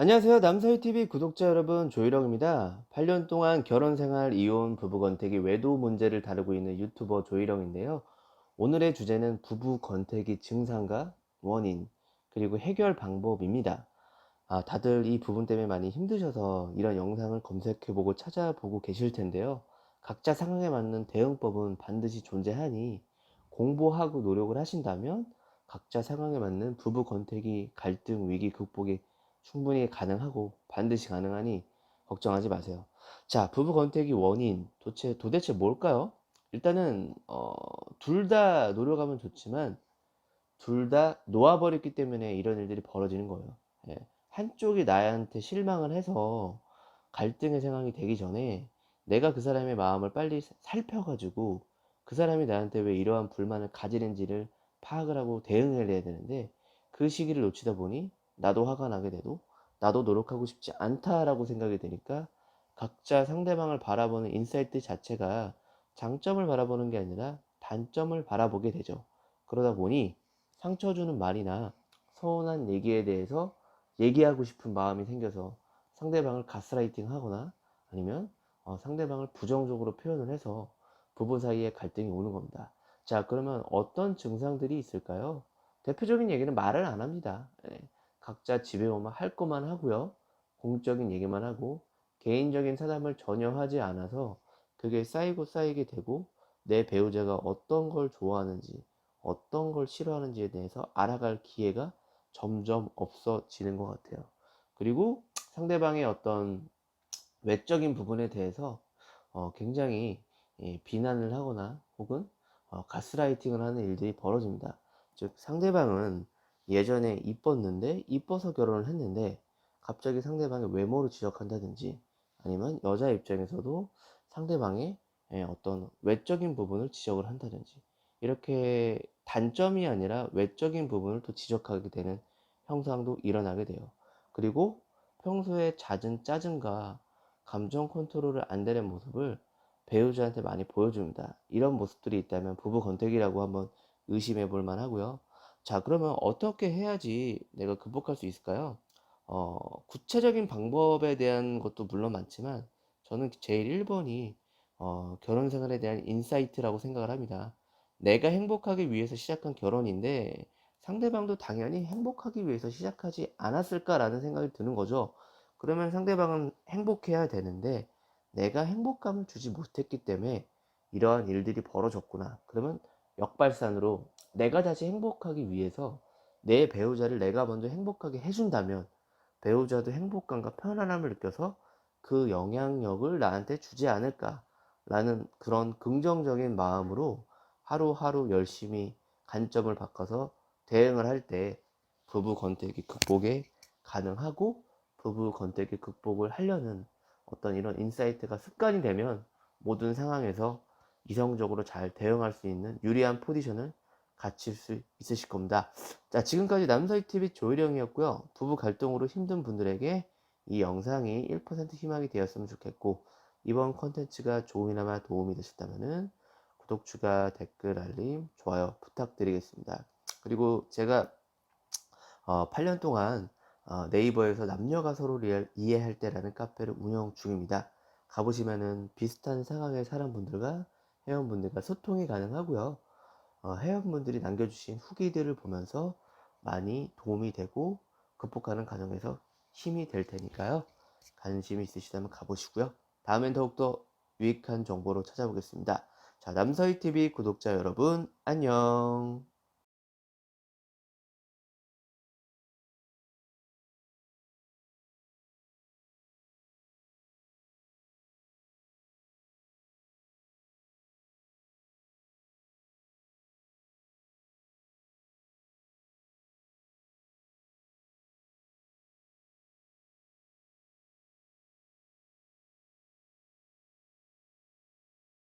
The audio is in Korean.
안녕하세요. 남서희TV 구독자 여러분, 조희령입니다. 8년 동안 결혼 생활, 이혼, 부부 건태기, 외도 문제를 다루고 있는 유튜버 조희령인데요. 오늘의 주제는 부부 건태기 증상과 원인, 그리고 해결 방법입니다. 아, 다들 이 부분 때문에 많이 힘드셔서 이런 영상을 검색해보고 찾아보고 계실 텐데요. 각자 상황에 맞는 대응법은 반드시 존재하니 공부하고 노력을 하신다면 각자 상황에 맞는 부부 건태기, 갈등, 위기 극복이 충분히 가능하고 반드시 가능하니 걱정하지 마세요. 자, 부부 건태기 원인 도대체 도대체 뭘까요? 일단은 어, 둘 다 노력하면 좋지만 둘 다 놓아버렸기 때문에 이런 일들이 벌어지는 거예요. 예. 한쪽이 나한테 실망을 해서 갈등의 상황이 되기 전에 내가 그 사람의 마음을 빨리 살펴가지고 그 사람이 나한테 왜 이러한 불만을 가지는지를 파악을 하고 대응을 해야 되는데 그 시기를 놓치다 보니 나도 화가 나게 되고 나도 노력하고 싶지 않다라고 생각이 되니까 각자 상대방을 바라보는 인사이트 자체가 장점을 바라보는 게 아니라 단점을 바라보게 되죠. 그러다 보니 상처 주는 말이나 서운한 얘기에 대해서 얘기하고 싶은 마음이 생겨서 상대방을 가스라이팅 하거나 아니면 어, 상대방을 부정적으로 표현을 해서 부부 사이에 갈등이 오는 겁니다. 자, 그러면 어떤 증상들이 있을까요? 대표적인 얘기는 말을 안 합니다. 예. 각자 집에 오면 할 것만 하고요. 공적인 얘기만 하고 개인적인 사담을 전혀 하지 않아서 그게 쌓이고 쌓이게 되고 내 배우자가 어떤 걸 좋아하는지 어떤 걸 싫어하는지에 대해서 알아갈 기회가 점점 없어지는 것 같아요. 그리고 상대방의 어떤 외적인 부분에 대해서 어, 굉장히 예, 비난을 하거나 혹은 어, 가스라이팅을 하는 일들이 벌어집니다. 즉 상대방은 예전에 이뻤는데 이뻐서 결혼을 했는데 갑자기 상대방의 외모를 지적한다든지 아니면 여자 입장에서도 상대방의 예, 어떤 외적인 부분을 지적을 한다든지 이렇게 단점이 아니라 외적인 부분을 또 지적하게 되는 형상도 일어나게 돼요. 그리고 평소에 잦은 짜증과 감정 컨트롤을 안 되는 모습을 배우자한테 많이 보여줍니다. 이런 모습들이 있다면 부부 건태기라고 한번 의심해 볼 만하고요. 자, 그러면 어떻게 해야지 내가 극복할 수 있을까요? 어, 구체적인 방법에 대한 것도 물론 많지만 저는 제일 1번이 어, 결혼 생활에 대한 인사이트라고 생각을 합니다. 내가 행복하기 위해서 시작한 결혼인데 상대방도 당연히 행복하기 위해서 시작하지 않았을까라는 생각이 드는 거죠. 그러면 상대방은 행복해야 되는데 내가 행복감을 주지 못했기 때문에 이러한 일들이 벌어졌구나. 그러면 역발산으로 내가 다시 행복하기 위해서 내 배우자를 내가 먼저 행복하게 해준다면 배우자도 행복감과 편안함을 느껴서 그 영향력을 나한테 주지 않을까라는 그런 긍정적인 마음으로 하루하루 열심히 관점을 바꿔서 대응을 할 때 부부 건태기 극복에 가능하고 부부 건태기 극복을 하려는 어떤 이런 인사이트가 습관이 되면 모든 상황에서 이성적으로 잘 대응할 수 있는 유리한 포지션을 갖출 수 있으실 겁니다. 자, 지금까지 남서희TV 조일영이었고요. 부부 갈등으로 힘든 분들에게 이 영상이 1% 희망이 되었으면 좋겠고, 이번 컨텐츠가 조금이나마 도움이 되셨다면 구독, 추가, 댓글, 알림, 좋아요 부탁드리겠습니다. 그리고 제가 어, 8년 동안 어, 네이버에서 남녀가 서로를 이해할 때라는 카페를 운영 중입니다. 가보시면은 비슷한 상황의 사람분들과 회원분들과 소통이 가능하고요. 어, 회원분들이 남겨주신 후기들을 보면서 많이 도움이 되고 극복하는 과정에서 힘이 될 테니까요. 관심이 있으시다면 가보시고요. 다음엔 더욱더 유익한 정보로 찾아보겠습니다. 자, 남서희TV 구독자 여러분, 안녕.